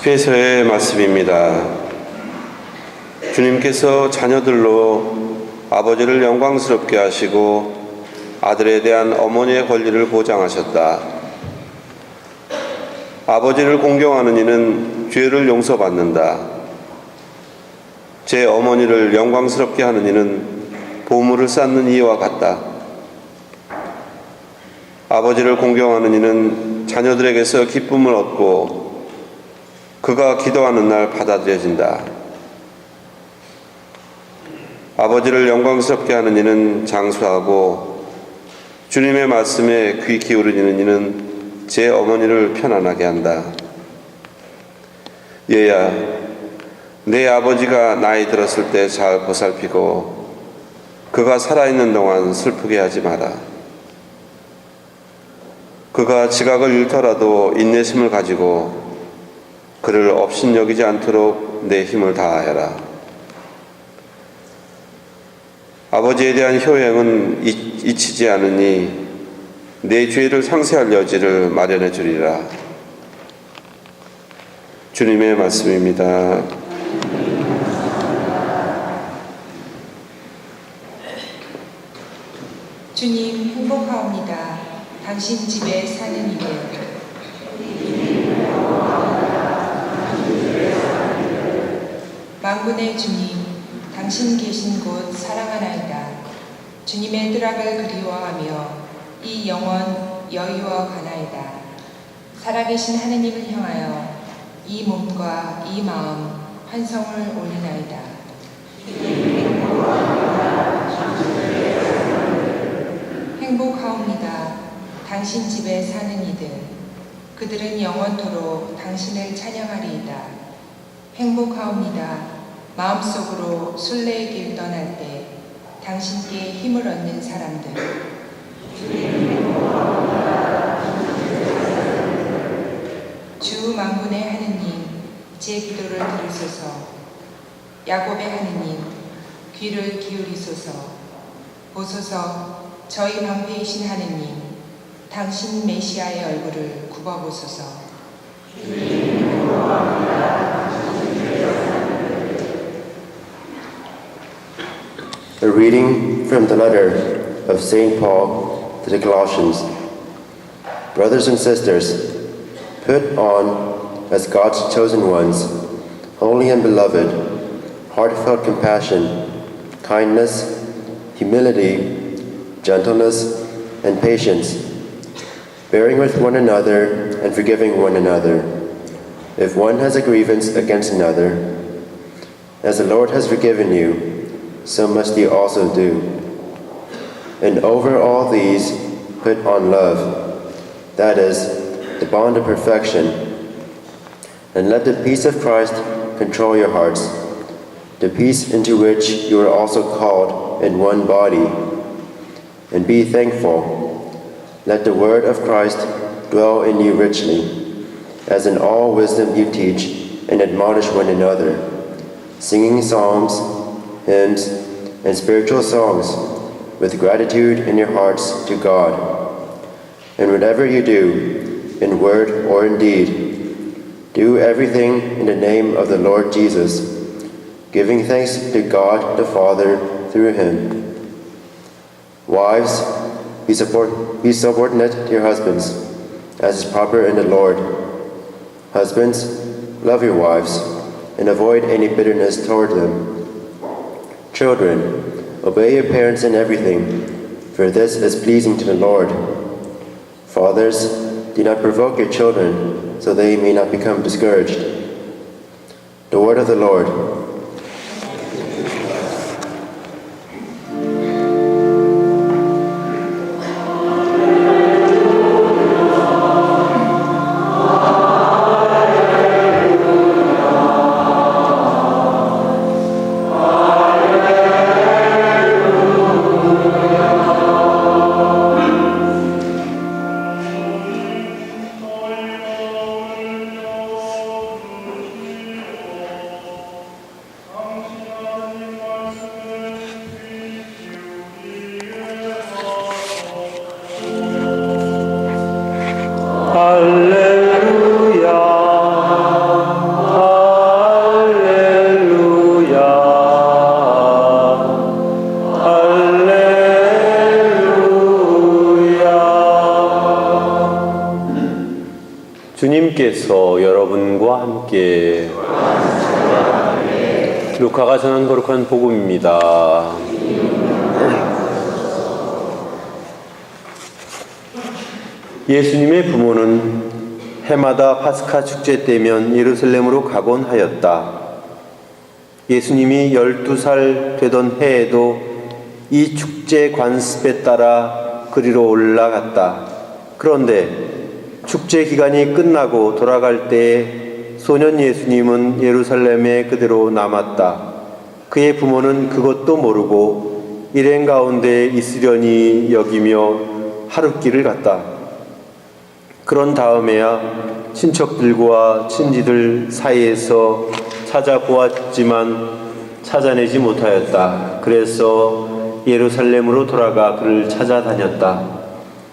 집회서의 말씀입니다. 주님께서 자녀들로 아버지를 영광스럽게 하시고 아들에 대한 어머니의 권리를 보장하셨다. 아버지를 공경하는 이는 죄를 용서받는다. 제 어머니를 영광스럽게 하는 이는 보물을 쌓는 이와 같다. 아버지를 공경하는 이는 자녀들에게서 기쁨을 얻고 그가 기도하는 날 받아들여진다. 아버지를 영광스럽게 하는 이는 장수하고 주님의 말씀에 귀 기울이는 이는 제 어머니를 편안하게 한다. 얘야, 내 아버지가 나이 들었을 때 잘 보살피고 그가 살아있는 동안 슬프게 하지 마라. 그가 지각을 잃더라도 인내심을 가지고 그를 업신 여기지 않도록 내 힘을 다하여라. 아버지에 대한 효행은 잊- 잊히지 않으니 내 죄를 상세할 여지를 마련해 주리라. 주님의 말씀입니다. 주님 행복하옵니다. 당신 집에 사는 이들. 만군의 주님, 당신 계신 곳 사랑하나이다. 주님의 뜨락을 그리워하며 이 영원 여유와 가나이다. 살아계신 하느님을 향하여 이 몸과 이 마음 환성을 올리나이다. 행복하옵니다. 당신 집에 사는 이들. 그들은 영원토록 당신을 찬양하리이다. 행복하옵니다. 마음속으로 순례의 길 떠날 때 당신께 힘을 얻는 사람들. 주 만군의 하느님, 제 기도를 들으소서. 야곱의 하느님, 귀를 기울이소서. 보소서, 저희 방패이신 하느님, 당신 메시아의 얼굴을 굽어보소서. A reading from the letter of St. Paul to the Colossians. Brothers and sisters, put on, as God's chosen ones, holy and beloved, heartfelt compassion, kindness, humility, gentleness, and patience, bearing with one another and forgiving one another. If one has a grievance against another, as the Lord has forgiven you, so must ye also do. And over all these put on love, that is, the bond of perfection. And let the peace of Christ control your hearts, the peace into which you are also called in one body. And be thankful. Let the word of Christ dwell in you richly, as in all wisdom you teach and admonish one another, singing psalms, hymns, and spiritual songs with gratitude in your hearts to God. And whatever you do, in word or in deed, do everything in the name of the Lord Jesus, giving thanks to God the Father through him. Wives, be, support, be subordinate to your husbands, as is proper in the Lord. Husbands, love your wives, and avoid any bitterness toward them. Children, obey your parents in everything, for this is pleasing to the Lord. Fathers, do not provoke your children, so they may not become discouraged. The word of the Lord. 주께서 여러분과 함께 루카가 전한 거룩한 복음입니다. 예수님의 부모는 해마다 파스카 축제 때면 예루살렘으로 가곤 하였다. 예수님이 12살 되던 해에도 이 축제 관습에 따라 그리로 올라갔다. 그런데 축제 기간이 끝나고 돌아갈 때에 소년 예수님은 예루살렘에 그대로 남았다. 그의 부모는 그것도 모르고 일행 가운데 있으려니 여기며 하룻길을 갔다. 그런 다음에야 친척들과 친지들 사이에서 찾아보았지만 찾아내지 못하였다. 그래서 예루살렘으로 돌아가 그를 찾아다녔다.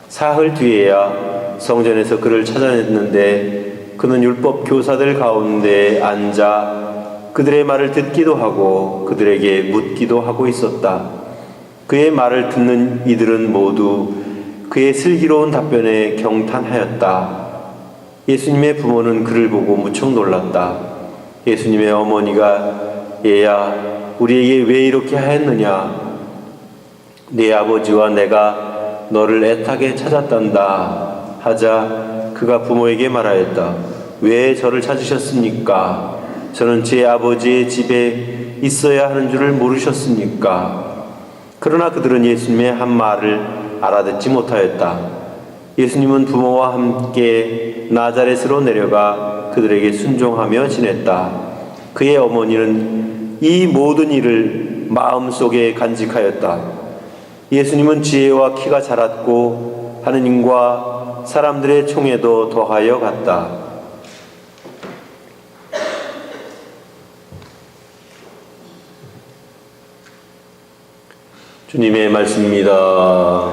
사흘 뒤에야 성전에서 그를 찾아냈는데 그는 율법 교사들 가운데 앉아 그들의 말을 듣기도 하고 그들에게 묻기도 하고 있었다. 그의 말을 듣는 이들은 모두 그의 슬기로운 답변에 경탄하였다. 예수님의 부모는 그를 보고 무척 놀랐다. 예수님의 어머니가 얘야 우리에게 왜 이렇게 하였느냐 네 아버지와 내가 너를 애타게 찾았단다 하자 그가 부모에게 말하였다 왜 저를 찾으셨습니까 저는 제 아버지의 집에 있어야 하는 줄을 모르셨습니까 그러나 그들은 예수님의 한 말을 알아듣지 못하였다 예수님은 부모와 함께 나자렛으로 내려가 그들에게 순종하며 지냈다. 그의 어머니는 이 모든 일을 마음속에 간직하였다. 예수님은 지혜와 키가 자랐고 하느님과 사람들의 총에도 더하여 갔다. 주님의 말씀입니다.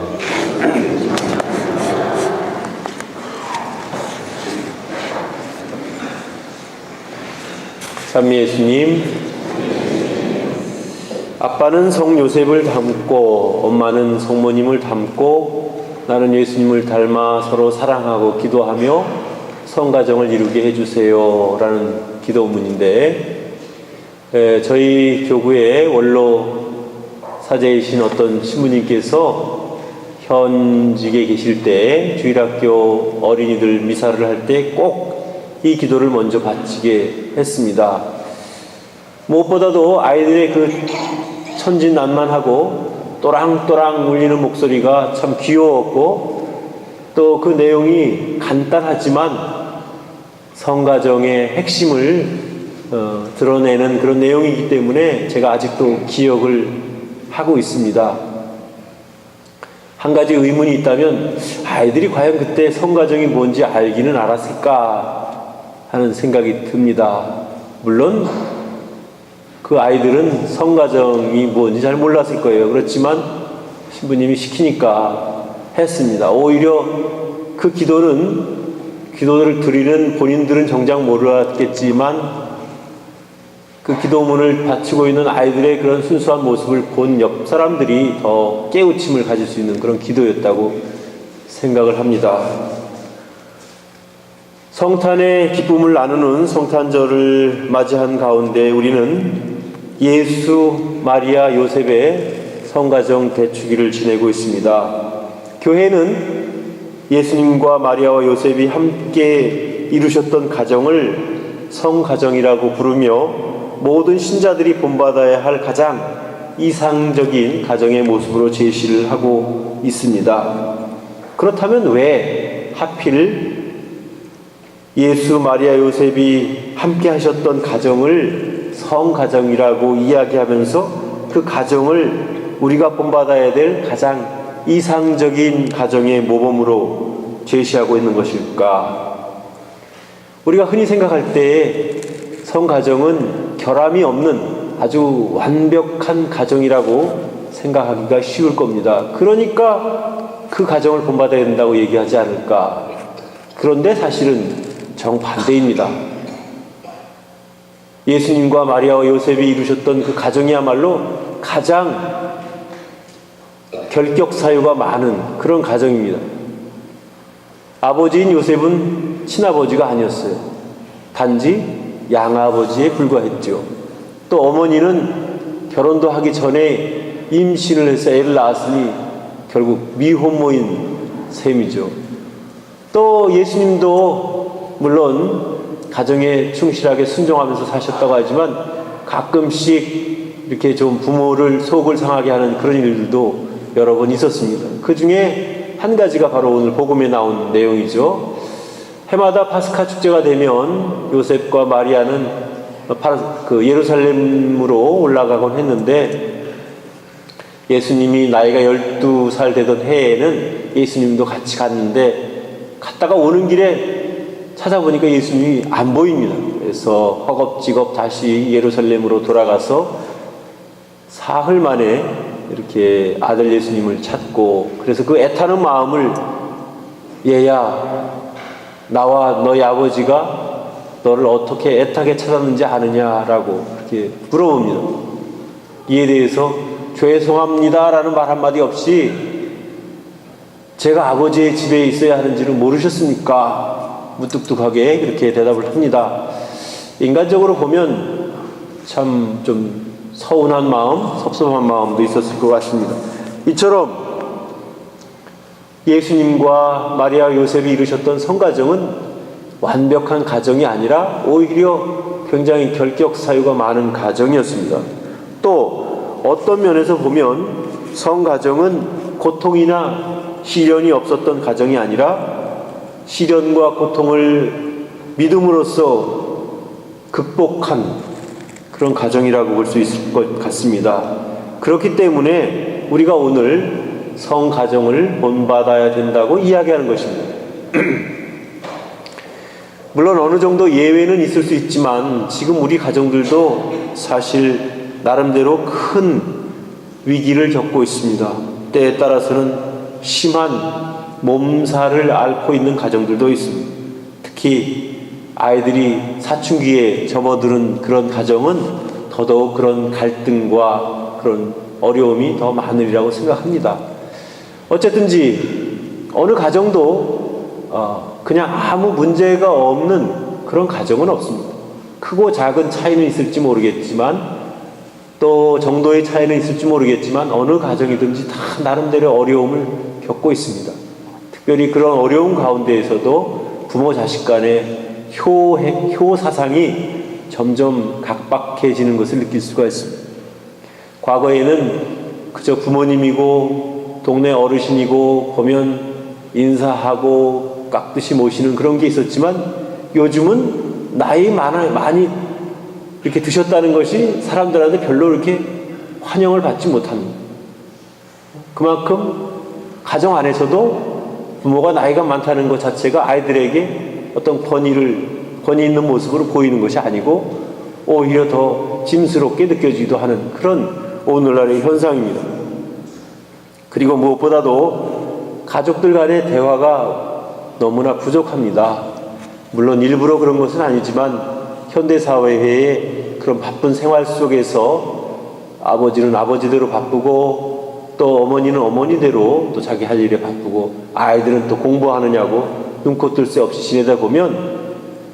참 예수님, 아빠는 성 요셉을 닮고 엄마는 성모님을 닮고 나는 예수님을 닮아 서로 사랑하고 기도하며 성가정을 이루게 해주세요. 라는 기도문인데, 에, 저희 교구의 원로 사제이신 어떤 신부님께서 현직에 계실 때 주일학교 어린이들 미사를 할 때 꼭 이 기도를 먼저 바치게 했습니다. 무엇보다도 아이들의 그 천진난만하고 또랑또랑 울리는 목소리가 참 귀여웠고 또 그 내용이 간단하지만 성가정의 핵심을 어, 드러내는 그런 내용이기 때문에 제가 아직도 기억을 하고 있습니다. 한 가지 의문이 있다면 아이들이 과연 그때 성가정이 뭔지 알기는 알았을까 하는 생각이 듭니다. 물론 그 아이들은 성가정이 뭔지 잘 몰랐을 거예요. 그렇지만 신부님이 시키니까 했습니다. 오히려 그 기도는 기도를 드리는 본인들은 정작 몰랐겠지만 그 기도문을 바치고 있는 아이들의 그런 순수한 모습을 본 옆 사람들이 더 깨우침을 가질 수 있는 그런 기도였다고 생각을 합니다. 성탄의 기쁨을 나누는 성탄절을 맞이한 가운데 우리는 예수, 마리아, 요셉의 성가정 대축일을 지내고 있습니다. 교회는 예수님과 마리아와 요셉이 함께 이루셨던 가정을 성가정이라고 부르며 모든 신자들이 본받아야 할 가장 이상적인 가정의 모습으로 제시를 하고 있습니다. 그렇다면 왜 하필 예수, 마리아, 요셉이 함께 하셨던 가정을 성가정이라고 이야기하면서 그 가정을 우리가 본받아야 될 가장 이상적인 가정의 모범으로 제시하고 있는 것일까? 우리가 흔히 생각할 때 성가정은 결함이 없는 아주 완벽한 가정이라고 생각하기가 쉬울 겁니다. 그러니까 그 가정을 본받아야 된다고 얘기하지 않을까? 그런데 사실은 정반대입니다. 예수님과 마리아와 요셉이 이루셨던 그 가정이야말로 가장 결격 사유가 많은 그런 가정입니다. 아버지인 요셉은 친아버지가 아니었어요. 단지 양아버지에 불과했죠. 또 어머니는 결혼도 하기 전에 임신을 해서 애를 낳았으니 결국 미혼모인 셈이죠. 또 예수님도 물론 가정에 충실하게 순종하면서 사셨다고 하지만 가끔씩 이렇게 좀 부모를 속을 상하게 하는 그런 일들도 여러 번 있었습니다. 그 중에 한 가지가 바로 오늘 복음에 나온 내용이죠. 해마다 파스카 축제가 되면 요셉과 마리아는 파- 그 예루살렘으로 올라가곤 했는데 예수님이 나이가 12살 되던 해에는 예수님도 같이 갔는데 갔다가 오는 길에 찾아보니까 예수님이 안 보입니다. 그래서 허겁지겁 다시 예루살렘으로 돌아가서 사흘 만에 이렇게 아들 예수님을 찾고 그래서 그 애타는 마음을 얘야 나와 너희 아버지가 너를 어떻게 애타게 찾았는지 아느냐라고 이렇게 물어봅니다. 이에 대해서 죄송합니다라는 말 한마디 없이 제가 아버지의 집에 있어야 하는지를 모르셨습니까? 무뚝뚝하게 그렇게 대답을 합니다. 인간적으로 보면 참 좀 서운한 마음, 섭섭한 마음도 있었을 것 같습니다. 이처럼 예수님과 마리아 요셉이 이루셨던 성가정은 완벽한 가정이 아니라 오히려 굉장히 결격 사유가 많은 가정이었습니다. 또 어떤 면에서 보면 성가정은 고통이나 시련이 없었던 가정이 아니라 시련과 고통을 믿음으로써 극복한 그런 가정이라고 볼 수 있을 것 같습니다. 그렇기 때문에 우리가 오늘 성가정을 본받아야 된다고 이야기하는 것입니다. 물론 어느 정도 예외는 있을 수 있지만 지금 우리 가정들도 사실 나름대로 큰 위기를 겪고 있습니다. 때에 따라서는 심한 몸살을 앓고 있는 가정들도 있습니다. 특히 아이들이 사춘기에 접어드는 그런 가정은 더더욱 그런 갈등과 그런 어려움이 더 많으리라고 생각합니다. 어쨌든지 어느 가정도 어, 그냥 아무 문제가 없는 그런 가정은 없습니다. 크고 작은 차이는 있을지 모르겠지만 또 정도의 차이는 있을지 모르겠지만 어느 가정이든지 다 나름대로 어려움을 겪고 있습니다. 특별히 그런 어려움 가운데에서도 부모 자식 간의 효, 효 사상이 점점 각박해지는 것을 느낄 수가 있습니다. 과거에는 그저 부모님이고 동네 어르신이고 보면 인사하고 깍듯이 모시는 그런 게 있었지만 요즘은 나이 많아, 많이 이렇게 드셨다는 것이 사람들한테 별로 이렇게 환영을 받지 못합니다. 그만큼 가정 안에서도 부모가 나이가 많다는 것 자체가 아이들에게 어떤 권위를, 권위 있는 모습으로 보이는 것이 아니고 오히려 더 짐스럽게 느껴지기도 하는 그런 오늘날의 현상입니다. 그리고 무엇보다도 가족들 간의 대화가 너무나 부족합니다. 물론 일부러 그런 것은 아니지만 현대사회의 그런 바쁜 생활 속에서 아버지는 아버지대로 바쁘고 또 어머니는 어머니대로 또 자기 할 일에 바쁘고 아이들은 또 공부하느냐고 눈코 뜰 새 없이 지내다 보면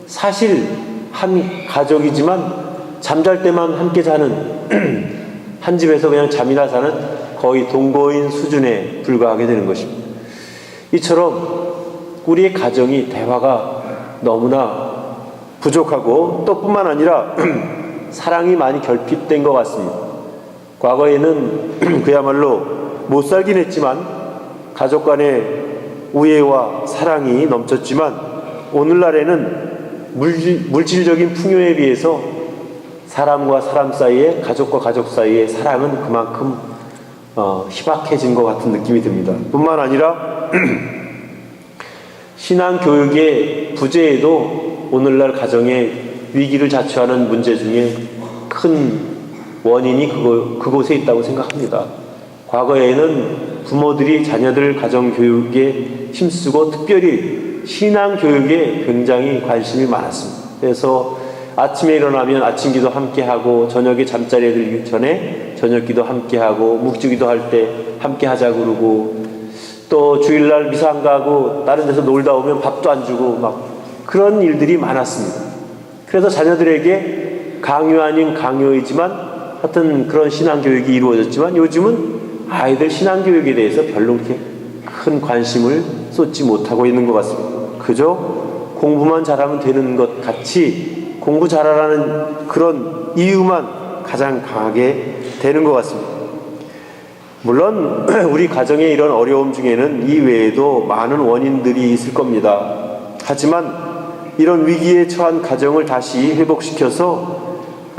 사실 한 가족이지만 잠잘 때만 함께 자는 한 집에서 그냥 잠이나 자는 거의 동거인 수준에 불과하게 되는 것입니다. 이처럼 우리의 가정이 대화가 너무나 부족하고 또 뿐만 아니라 사랑이 많이 결핍된 것 같습니다. 과거에는 그야말로 못 살긴 했지만 가족 간의 우애와 사랑이 넘쳤지만 오늘날에는 물질, 물질적인 풍요에 비해서 사람과 사람 사이에 가족과 가족 사이의 사랑은 그만큼 어, 희박해진 것 같은 느낌이 듭니다. 뿐만 아니라 신앙 교육의 부재에도 오늘날 가정의 위기를 자초하는 문제 중에 큰 원인이 그곳, 그곳에 있다고 생각합니다. 과거에는 부모들이 자녀들 가정 교육에 힘쓰고 특별히 신앙 교육에 굉장히 관심이 많았습니다. 그래서 아침에 일어나면 아침 기도 함께 하고 저녁에 잠자리에 들기 전에 저녁 기도 함께 하고 묵주 기도 할 때 함께 하자 그러고 또 주일날 미사 안 가고 다른 데서 놀다 오면 밥도 안 주고 막 그런 일들이 많았습니다. 그래서 자녀들에게 강요 아닌 강요이지만 하여튼 그런 신앙교육이 이루어졌지만 요즘은 아이들 신앙교육에 대해서 별로 그렇게 큰 관심을 쏟지 못하고 있는 것 같습니다. 그저 공부만 잘하면 되는 것 같이 공부 잘하라는 그런 이유만 가장 강하게 되는 것 같습니다. 물론 우리 가정의 이런 어려움 중에는 이 외에도 많은 원인들이 있을 겁니다. 하지만 이런 위기에 처한 가정을 다시 회복시켜서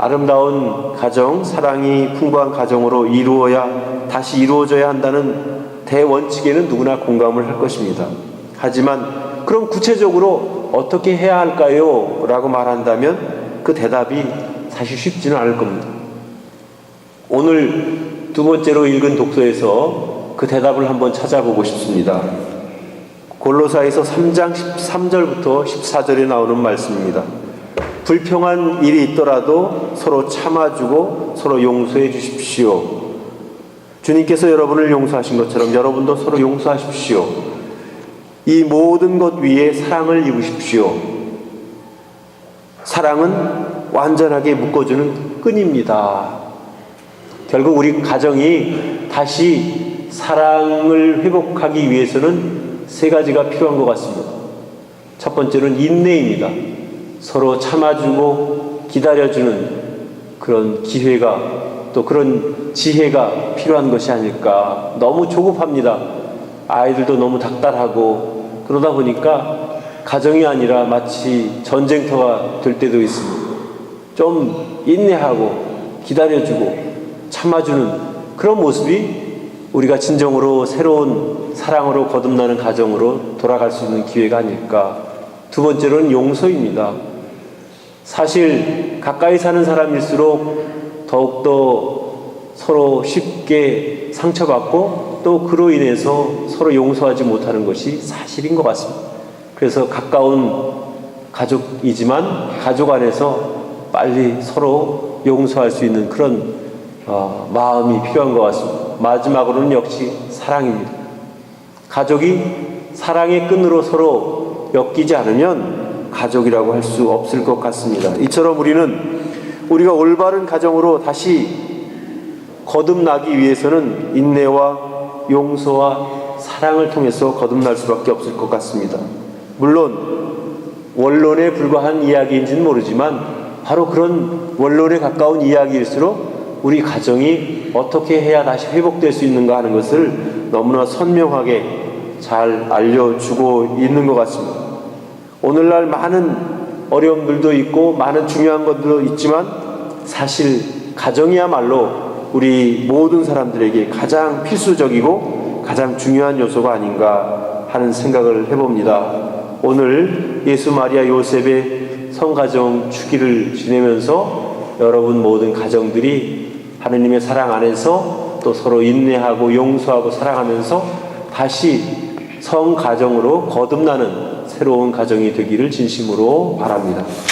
아름다운 가정, 사랑이 풍부한 가정으로 이루어야 다시 이루어져야 한다는 대원칙에는 누구나 공감을 할 것입니다. 하지만 그럼 구체적으로 어떻게 해야 할까요? 라고 말한다면 그 대답이 사실 쉽지는 않을 겁니다. 오늘 두 번째로 읽은 독서에서 그 대답을 한번 찾아보고 싶습니다. 골로사에서 3장 13절부터 14절에 나오는 말씀입니다. 불평한 일이 있더라도 서로 참아주고 서로 용서해 주십시오. 주님께서 여러분을 용서하신 것처럼 여러분도 서로 용서하십시오. 이 모든 것 위에 사랑을 입으십시오. 사랑은 완전하게 묶어주는 끈입니다. 결국 우리 가정이 다시 사랑을 회복하기 위해서는 세 가지가 필요한 것 같습니다. 첫 번째는 인내입니다. 서로 참아주고 기다려주는 그런 기회가 또 그런 지혜가 필요한 것이 아닐까. 너무 조급합니다. 아이들도 너무 닥달하고 그러다 보니까 가정이 아니라 마치 전쟁터가 될 때도 있습니다. 좀 인내하고 기다려주고 참아주는 그런 모습이 우리가 진정으로 새로운 사랑으로 거듭나는 가정으로 돌아갈 수 있는 기회가 아닐까. 두 번째로는 용서입니다. 사실 가까이 사는 사람일수록 더욱더 서로 쉽게 상처받고 또 그로 인해서 서로 용서하지 못하는 것이 사실인 것 같습니다. 그래서 가까운 가족이지만 가족 안에서 빨리 서로 용서할 수 있는 그런 어, 마음이 필요한 것 같습니다. 마지막으로는 역시 사랑입니다. 가족이 사랑의 끈으로 서로 엮이지 않으면 가족이라고 할 수 없을 것 같습니다. 이처럼 우리는 우리가 올바른 가정으로 다시 거듭나기 위해서는 인내와 용서와 사랑을 통해서 거듭날 수밖에 없을 것 같습니다. 물론 원론에 불과한 이야기인지는 모르지만 바로 그런 원론에 가까운 이야기일수록 우리 가정이 어떻게 해야 다시 회복될 수 있는가 하는 것을 너무나 선명하게 잘 알려주고 있는 것 같습니다. 오늘날 많은 어려움들도 있고 많은 중요한 것들도 있지만 사실 가정이야말로 우리 모든 사람들에게 가장 필수적이고 가장 중요한 요소가 아닌가 하는 생각을 해봅니다. 오늘 예수 마리아 요셉의 성가정 주기를 지내면서 여러분 모든 가정들이 하느님의 사랑 안에서 또 서로 인내하고 용서하고 사랑하면서 다시 성가정으로 거듭나는 새로운 가정이 되기를 진심으로 바랍니다. 봉헌서가는 217번, 217번입니다.